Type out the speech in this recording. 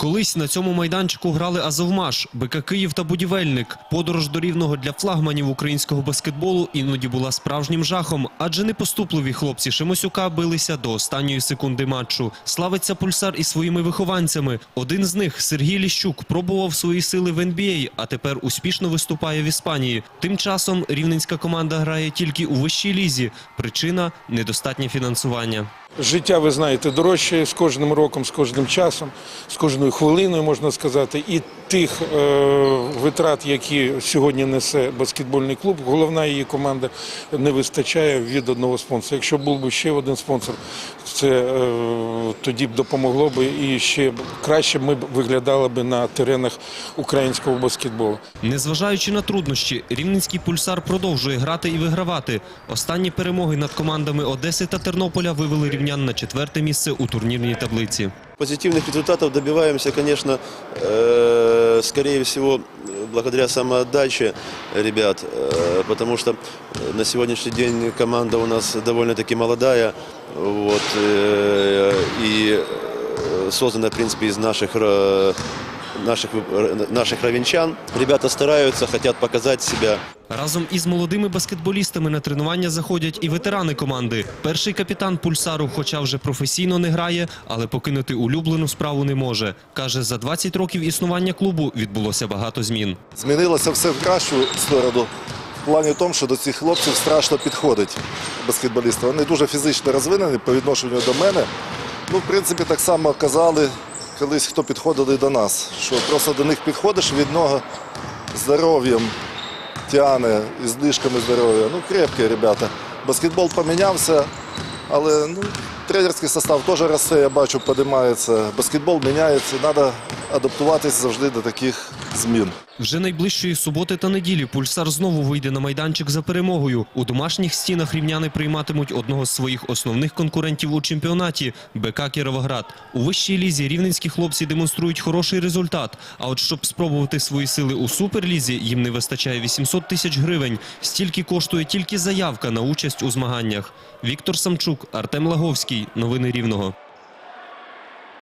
Колись на цьому майданчику грали Азовмаш, БК Київ та Будівельник. Подорож до рівного для флагманів українського баскетболу іноді була справжнім жахом, адже непоступливі хлопці Шимосюка билися до останньої секунди матчу. Славиться пульсар і своїми вихованцями. Один з них, Сергій Ліщук, пробував свої сили в NBA, а тепер успішно виступає в Іспанії. Тим часом рівненська команда грає тільки у вищій лізі. Причина недостатнє фінансування. Життя, ви знаєте, дорожчає з кожним роком, з кожним часом, з кожною хвилиною, можна сказати. І тих е, витрат, які сьогодні несе баскетбольний клуб, головна її команда не вистачає від одного спонсора. Якщо був би ще один спонсор, це е, тоді б допомогло б і ще краще ми б виглядали б на теренах українського баскетболу. Незважаючи на труднощі, рівненський пульсар продовжує грати і вигравати. Останні перемоги над командами Одеси та Тернополя вивели рівнян на четверте місце у турнірній таблиці. Позитивных результатов добиваемся, конечно, э, скорее всего, благодаря самоотдаче ребят, э, потому что э, на сегодняшний день команда у нас довольно-таки молодая, вот, э, и э, создана, в принципе, из наших, э, наших, наших ровенчан. Ребята стараются, хотят показать себя. Разом із молодими баскетболістами на тренування заходять і ветерани команди. Перший капітан пульсару, хоча вже професійно не грає, але покинути улюблену справу не може. Каже, за 20 років існування клубу відбулося багато змін. Змінилося все в кращу сторону. В плані тому, що до цих хлопців страшно підходить баскетболісти. Вони дуже фізично розвинені по відношенню до мене. Ну, в принципі, так само казали колись, хто підходили до нас, що просто до них підходиш від нього здоров'ям тяне, і з лишками здоров'я. Ну, крепкі ребята. Баскетбол помінявся, але ну, тренерський состав теж росте, я бачу, піднімається. Баскетбол міняється, треба адаптуватися завжди до таких змін. Вже найближчої суботи та неділі пульсар знову вийде на майданчик за перемогою. У домашніх стінах рівняни прийматимуть одного з своїх основних конкурентів у чемпіонаті БК Кіровоград. У вищій лізі рівненські хлопці демонструють хороший результат. А от щоб спробувати свої сили у суперлізі, їм не вистачає 800 тисяч гривень. Стільки коштує тільки заявка на участь у змаганнях. Віктор Самчук, Артем Лаговський. Новини Рівного.